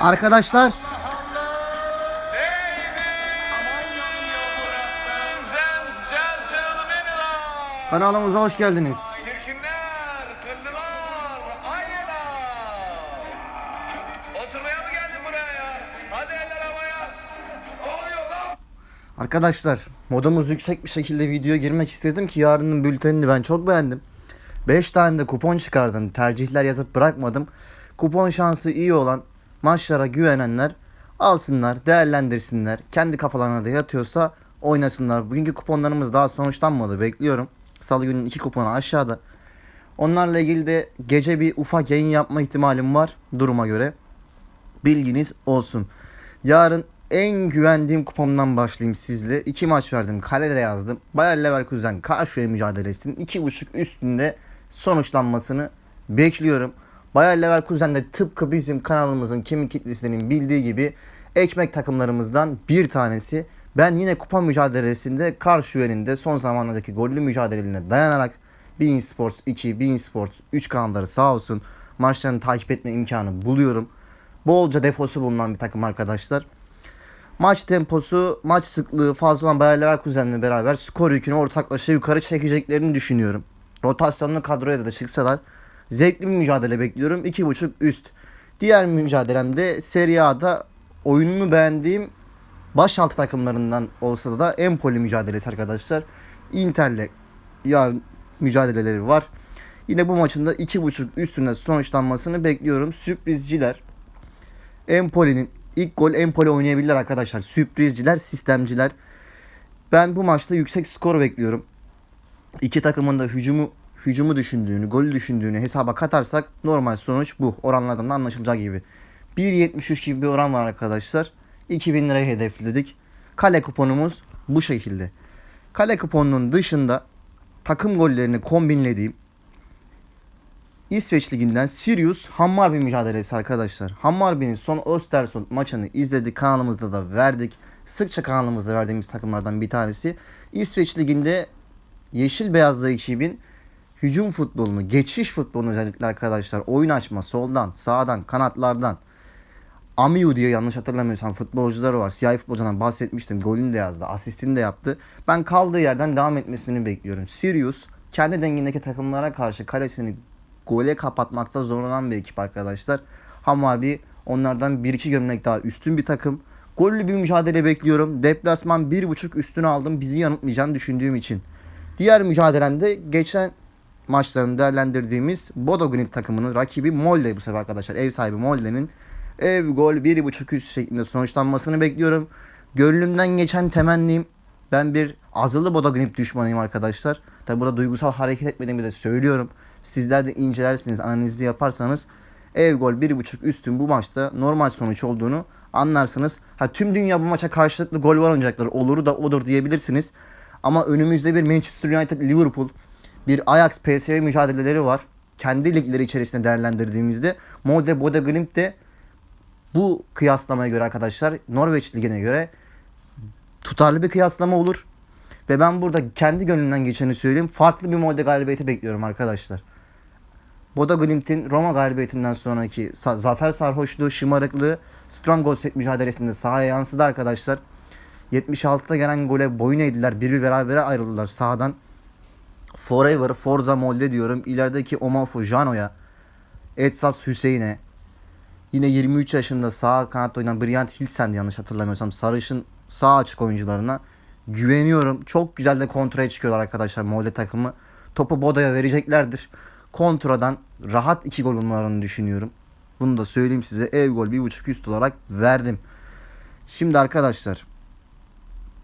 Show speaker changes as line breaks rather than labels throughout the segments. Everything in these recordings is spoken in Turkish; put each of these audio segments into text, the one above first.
Arkadaşlar kanalımıza hoş geldiniz.
Çirkinler, kırdılar, aynalar. Oturmaya mı geldin buraya ya? Hadi eller havaya. Ne oluyor lan?
Arkadaşlar modumuz yüksek bir şekilde videoya girmek istedim ki yarının bültenini ben çok beğendim. 5 tane de kupon çıkardım. Tercihler yazıp bırakmadım. Kupon şansı iyi olan maçlara güvenenler alsınlar, değerlendirsinler. Kendi kafalarına da yatıyorsa oynasınlar. Bugünkü kuponlarımız daha sonuçlanmadı. Bekliyorum. Salı günün iki kuponu aşağıda. Onlarla ilgili de gece bir ufak yayın yapma ihtimalim var duruma göre. Bilginiz olsun. Yarın en güvendiğim kupondan başlayayım sizle. İki maç verdim. Kalede yazdım. Bayer Leverkusen Karşıya mücadelesinin iki buçuk üstünde sonuçlanmasını bekliyorum. Bayer Leverkusen de tıpkı bizim kanalımızın kemik kitlesinin bildiği gibi ekmek takımlarımızdan bir tanesi. Ben yine kupa mücadelesinde karşı yönünde son zamanlardaki gollü mücadelelerine dayanarak Bein Sports 2, Bein Sports 3 kanalları sağ olsun maçlarını takip etme imkanı buluyorum. Bolca defosu bulunan bir takım arkadaşlar. Maç temposu, maç sıklığı fazla olan Bayer Leverkusen'le beraber skor yükünü ortaklaşa yukarı çekeceklerini düşünüyorum. Rotasyonlu kadroya da çıksalar zevkli bir mücadele bekliyorum. 2.5 üst. Diğer mücadelemde Serie A'da oyununu beğendiğim başaltı takımlarından olsa da Empoli mücadelesi arkadaşlar. Inter'le yarın mücadeleleri var. Yine bu maçın da 2.5 üstünde sonuçlanmasını bekliyorum. Sürprizciler Empoli'nin ilk gol Empoli oynayabilirler arkadaşlar. Sürprizciler, sistemciler. Ben bu maçta yüksek skor bekliyorum. İki takımın da hücumu hücumu düşündüğünü, golü düşündüğünü hesaba katarsak normal sonuç bu. Oranlardan da anlaşılacağı gibi. 1.73 gibi bir oran var arkadaşlar. 2000 lirayı hedefledik. Kale kuponumuz bu şekilde. Kale kuponunun dışında takım gollerini kombinlediğim İsveç Ligi'nden Sirius Hammarby mücadelesi arkadaşlar. Hammarby'nin son Östersund maçını izledik. Kanalımızda da verdik. Sıkça kanalımızda verdiğimiz takımlardan bir tanesi. İsveç Ligi'nde Yeşil Beyazlı ekibin hücum futbolunu, geçiş futbolunu özellikle arkadaşlar oyun açma soldan, sağdan, kanatlardan Amiyu diye yanlış hatırlamıyorsam futbolcuları var. Siyahi futbolcudan bahsetmiştim. Golünü de yazdı. Asistini de yaptı. Ben kaldığı yerden devam etmesini bekliyorum. Sirius kendi dengindeki takımlara karşı kalesini gole kapatmakta zorlanan bir ekip arkadaşlar. Hammarby onlardan 1-2 gömlek daha üstün bir takım. Gollü bir mücadele bekliyorum. Deplasman 1.5 üstünü aldım. Bizi yanıltmayacağını düşündüğüm için. Diğer mücadelemde geçen maçlarını değerlendirdiğimiz Bodo Glimt takımının rakibi Molde bu sefer arkadaşlar. Ev sahibi Molde'nin ev gol 1.5 üst şeklinde sonuçlanmasını bekliyorum. Gönlümden geçen temennim ben bir azılı Bodo Glimt düşmanıyım arkadaşlar. Tabi burada duygusal hareket etmediğimi de söylüyorum. Sizler de incelersiniz, analizi yaparsanız ev gol 1.5 üstün bu maçta normal sonuç olduğunu anlarsınız. Ha tüm dünya bu maça karşılıklı gol var oynayacaklar. Olur da odur diyebilirsiniz. Ama önümüzde bir Manchester United Liverpool, bir Ajax PSV mücadeleleri var. Kendi ligleri içerisinde değerlendirdiğimizde Molde Bodo Glimt de bu kıyaslamaya göre arkadaşlar Norveç ligine göre tutarlı bir kıyaslama olur. Ve ben burada kendi gönlümden geçeni söyleyeyim. Farklı bir Molde galibiyeti bekliyorum arkadaşlar. Bodo Glimt'in Roma galibiyetinden sonraki zafer sarhoşluğu, şımarıklığı Stronghold mücadelesinde sahaya yansıdı arkadaşlar. 76'da gelen gole boyun eğdiler. Bir bir berabere ayrıldılar sahadan. Forever, Forza Molde diyorum. İlerideki Omafu Jano'ya, Etsas Hüseyin'e, yine 23 yaşında sağ kanat oynayan Bryant Hilsen'di yanlış hatırlamıyorsam. Sarışın sağ açık oyuncularına güveniyorum. Çok güzel de kontraya çıkıyorlar arkadaşlar Molde takımı. Topu Bodo'ya vereceklerdir. Kontradan rahat 2 gol bulmalarını düşünüyorum. Bunu da söyleyeyim size. Ev gol 1.5 üst olarak verdim. Şimdi arkadaşlar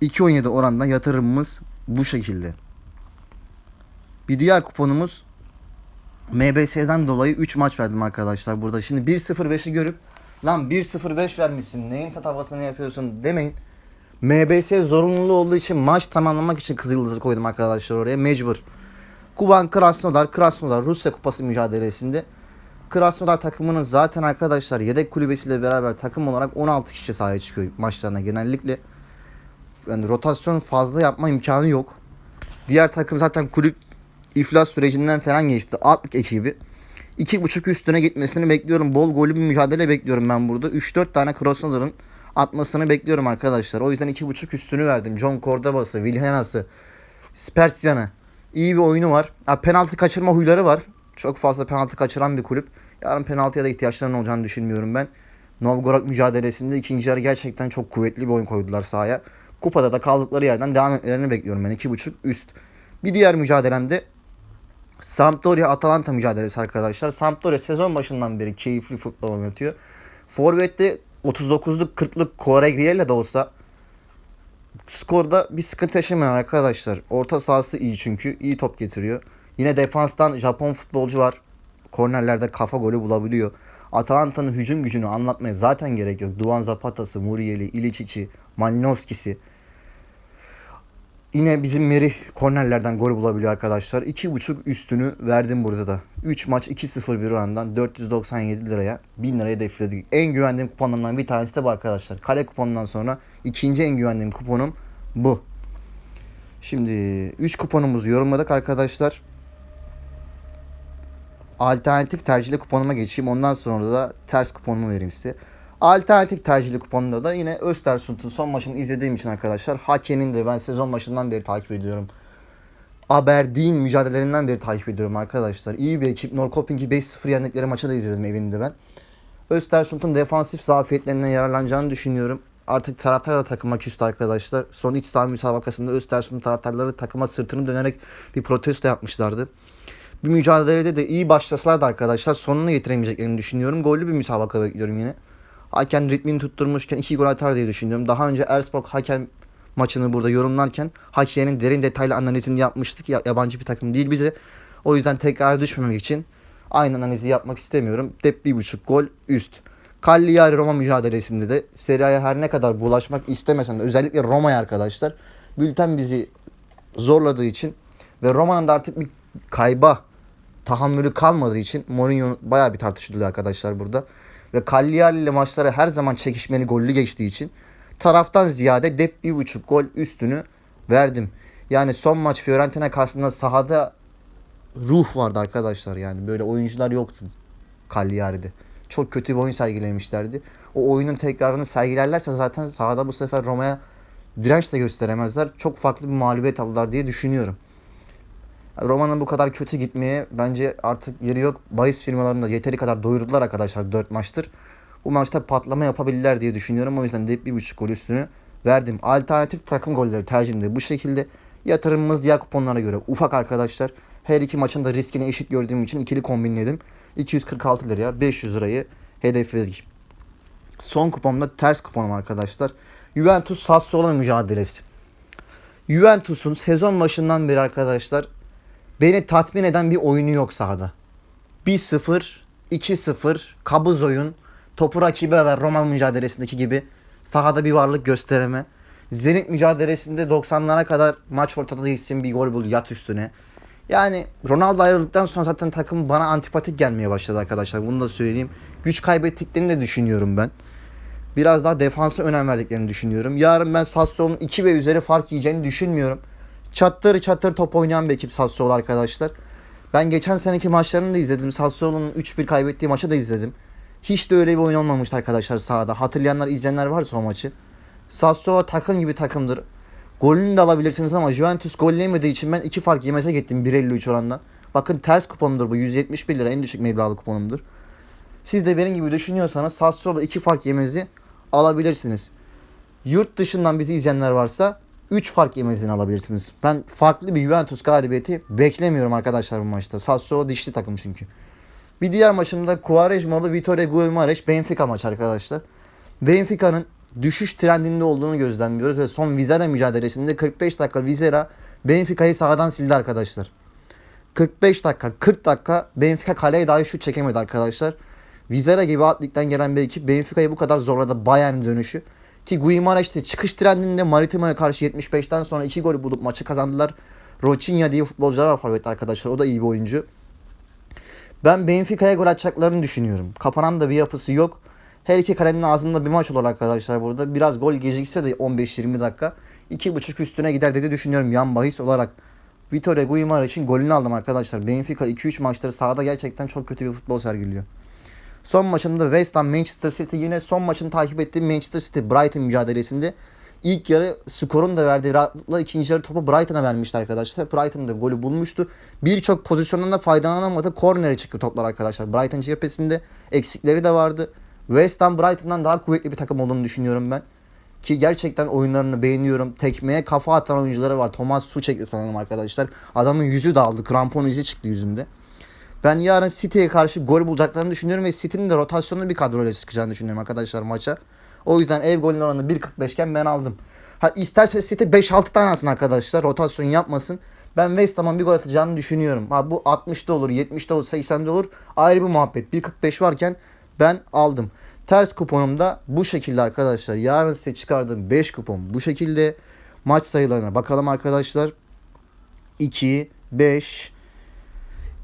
2.17 oranda yatırımımız bu şekilde. Bir diğer kuponumuz MBS'den dolayı 3 maç verdim arkadaşlar burada. Şimdi 1.05'i görüp lan 1.05 vermişsin neyin tatavasını yapıyorsun demeyin. MBS zorunluluğu olduğu için maç tamamlamak için Kızıldız'ı koydum arkadaşlar oraya mecbur. Kuban Krasnodar, Krasnodar Rusya Kupası mücadelesinde Krasnodar takımının zaten arkadaşlar yedek kulübesiyle beraber takım olarak 16 kişi sahaya çıkıyor maçlarına genellikle. Yani rotasyon fazla yapma imkanı yok. Diğer takım zaten kulüp iflas sürecinden falan geçti. Atlık ekibi. 2.5 üstüne gitmesini bekliyorum. Bol golü bir mücadele bekliyorum ben burada. 3-4 tane Krosnodor'un atmasını bekliyorum arkadaşlar. O yüzden 2.5 üstünü verdim. John Cordoba'sı, Vilhenas'ı, Spertian'ı. İyi bir oyunu var. Ha, penaltı kaçırma huyları var. Çok fazla penaltı kaçıran bir kulüp. Yarın penaltıya da ihtiyaçlarının olacağını düşünmüyorum ben. Novgorod mücadelesinde ikinci yarı gerçekten çok kuvvetli bir oyun koydular sahaya. Kupada da kaldıkları yerden devam etmelerini bekliyorum ben. 2.5 üst. Bir diğer mücadelemde Sampdoria Atalanta mücadelesi arkadaşlar. Sampdoria sezon başından beri keyifli futbol oynatıyor. Forvet'te 39'luk 40'lık Koregriel'le de olsa skorda bir sıkıntı yaşamıyor arkadaşlar. Orta sahası iyi çünkü. iyi top getiriyor. Yine defanstan Japon futbolcu var. Kornerlerde kafa golü bulabiliyor. Atalanta'nın hücum gücünü anlatmaya zaten gerek yok. Duvan Zapata'sı, Muriel'i, İliçiç'i, Malinovski'si. Yine bizim Merih kornerlerden gol bulabiliyor arkadaşlar. 2.5 üstünü verdim burada da. 3 maç 2-0 bir orandan 497 liraya 1000 liraya defledik. En güvendiğim kuponlarımdan bir tanesi de bu arkadaşlar. Kale kuponundan sonra ikinci en güvendiğim kuponum bu. Şimdi 3 kuponumuzu yorumladık arkadaşlar. Alternatif tercihli kuponuma geçeyim. Ondan sonra da ters kuponumu vereyim size. Alternatif tercihli kuponunda da yine Östersund'un son maçını izlediğim için arkadaşlar Hake'nin de ben sezon başından beri takip ediyorum. Aberdeen mücadelelerinden beri takip ediyorum arkadaşlar. İyi bir ekip. Norrköping'i 5-0 yendikleri maçı da izledim evinde ben. Östersund'un defansif zafiyetlerinden yararlanacağını düşünüyorum. Artık taraftar da takıma küstü arkadaşlar. Son iç saha müsabakasında Östersund taraftarları takıma sırtını dönerek bir protesto yapmışlardı. Bir mücadelede de iyi başlasalar da arkadaşlar sonunu getiremeyeceklerini düşünüyorum. Gollü bir müsabaka bekliyorum yine. Hakem ritmini tutturmuşken iki gol atar diye düşünüyorum. Daha önce Elfsborg hakem maçını burada yorumlarken hakemin derin detaylı analizini yapmıştık. Ya, yabancı bir takım değil bize. O yüzden tekrar düşmemek için aynı analizi yapmak istemiyorum. Dep bir buçuk gol üst. Cagliari Roma mücadelesinde de Serie her ne kadar bulaşmak istemesem de özellikle Roma'ya arkadaşlar bülten bizi zorladığı için ve Roma'nın da artık bir kayba tahammülü kalmadığı için Mourinho bayağı bir tartışılıyor arkadaşlar burada. Ve Cagliari ile maçlara her zaman çekişmeli gollü geçtiği için taraftan ziyade dep bir buçuk gol üstünü verdim. Yani son maç Fiorentina karşısında sahada ruh vardı arkadaşlar yani böyle oyuncular yoktu Cagliari'de. Çok kötü bir oyun sergilemişlerdi. O oyunun tekrarını sergilerlerse zaten sahada bu sefer Roma'ya direnç de gösteremezler. Çok farklı bir mağlubiyet alırlar diye düşünüyorum. Roma'nın bu kadar kötü gitmeye bence artık yeri yok. Bahis firmalarında yeteri kadar doyurdular arkadaşlar 4 maçtır. Bu maçta patlama yapabilirler diye düşünüyorum. O yüzden de bir buçuk gol üstünü verdim. Alternatif takım golleri tercihim de bu şekilde. Yatırımımız diğer kuponlara göre ufak arkadaşlar. Her iki maçın da riskini eşit gördüğüm için ikili kombinledim. 246 liraya 500 lirayı hedefledik. Son kuponumda ters kuponum arkadaşlar. Juventus Sassuolo mücadelesi. Juventus'un sezon başından beri arkadaşlar beni tatmin eden bir oyunu yok sahada. 1-0, 2-0, kabız oyun, topu rakibe ver Roma mücadelesindeki gibi sahada bir varlık göstereme. Zenit mücadelesinde 90'lara kadar maç ortada değilsin bir gol bul yat üstüne. Yani Ronaldo ayrıldıktan sonra zaten takım bana antipatik gelmeye başladı arkadaşlar. Bunu da söyleyeyim. Güç kaybettiklerini de düşünüyorum ben. Biraz daha defansa önem verdiklerini düşünüyorum. Yarın ben Sassuolo'nun 2 ve üzeri fark yiyeceğini düşünmüyorum. Çattır çattır top oynayan bir ekip Sassuolo arkadaşlar. Ben geçen seneki maçlarını da izledim. Sassuolo'nun 3-1 kaybettiği maçı da izledim. Hiç de öyle bir oyun olmamıştı arkadaşlar sahada. Hatırlayanlar, izleyenler varsa o maçı. Sassuolo takım gibi takımdır. Golünü de alabilirsiniz ama Juventus golleyemediği için ben 2 fark yemese gittim 1.53 orandan. Bakın ters kuponumdur bu. 171 lira en düşük meblağlı kuponumdur. Siz de benim gibi düşünüyorsanız Sassuolo'da 2 fark yemezi alabilirsiniz. Yurt dışından bizi izleyenler varsa 3 fark yemezini alabilirsiniz. Ben farklı bir Juventus galibiyeti beklemiyorum arkadaşlar bu maçta. Sassuolo dişli takım çünkü. Bir diğer maçımda Quaresma'lı Vitória Guimarães Benfica maç arkadaşlar. Benfica'nın düşüş trendinde olduğunu gözlemliyoruz ve son Vizera mücadelesinde 45 dakika Vizera Benfica'yı sağdan sildi arkadaşlar. 45 dakika 40 dakika Benfica kaleye dahi şut çekemedi arkadaşlar. Vizera gibi alt ligden gelen bir ekip Benfica'yı bu kadar zorladı Bayern dönüşü. Ki Guimaraes işte çıkış trendinde Maritima'ya karşı 75'ten sonra 2 golü bulup maçı kazandılar. Rocinha diye futbolcular var forvet arkadaşlar. O da iyi bir oyuncu. Ben Benfica'ya gol atacaklarını düşünüyorum. Kapanan da bir yapısı yok. Her iki kalenin ağzında bir maç olur arkadaşlar burada. Biraz gol gecikse de 15-20 dakika. 2.5 üstüne gider dedi düşünüyorum yan bahis olarak. Vitor Guimar için golünü aldım arkadaşlar. Benfica 2-3 maçları sahada gerçekten çok kötü bir futbol sergiliyor. Son maçımda West Ham Manchester City yine son maçını takip ettiğim Manchester City Brighton mücadelesinde ilk yarı skorun da verdiği rahatlıkla ikinci yarı topu Brighton'a vermişti arkadaşlar. Brighton da golü bulmuştu. Birçok pozisyondan da faydalanamadı. Kornere çıktı toplar arkadaşlar. Brighton cephesinde eksikleri de vardı. West Ham Brighton'dan daha kuvvetli bir takım olduğunu düşünüyorum ben. Ki gerçekten oyunlarını beğeniyorum. Tekmeye kafa atan oyuncuları var. Thomas Suchek'li sanırım arkadaşlar. Adamın yüzü dağıldı. Krampon izi çıktı yüzünde. Ben yarın City'ye karşı gol bulacaklarını düşünüyorum ve City'nin de rotasyonlu bir kadroyla çıkacağını düşünüyorum arkadaşlar maça. O yüzden ev golünün oranı 1.45 iken ben aldım. Ha isterse City 5-6 tane alsın arkadaşlar. Rotasyon yapmasın. Ben West Ham'ın bir gol atacağını düşünüyorum. Ha bu 60'da olur, 70'de olur, 80'de olur. Ayrı bir muhabbet. 1.45 varken ben aldım. Ters kuponumda bu şekilde arkadaşlar. Yarın size çıkardığım 5 kupon bu şekilde. Maç sayılarına bakalım arkadaşlar. 2, 5,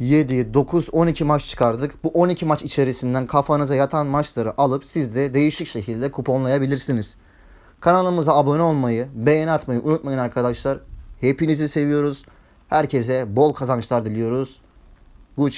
7, 9, 12 maç çıkardık. Bu 12 maç içerisinden kafanıza yatan maçları alıp siz de değişik şekilde kuponlayabilirsiniz. Kanalımıza abone olmayı, beğeni atmayı unutmayın arkadaşlar. Hepinizi seviyoruz. Herkese bol kazançlar diliyoruz. Güç.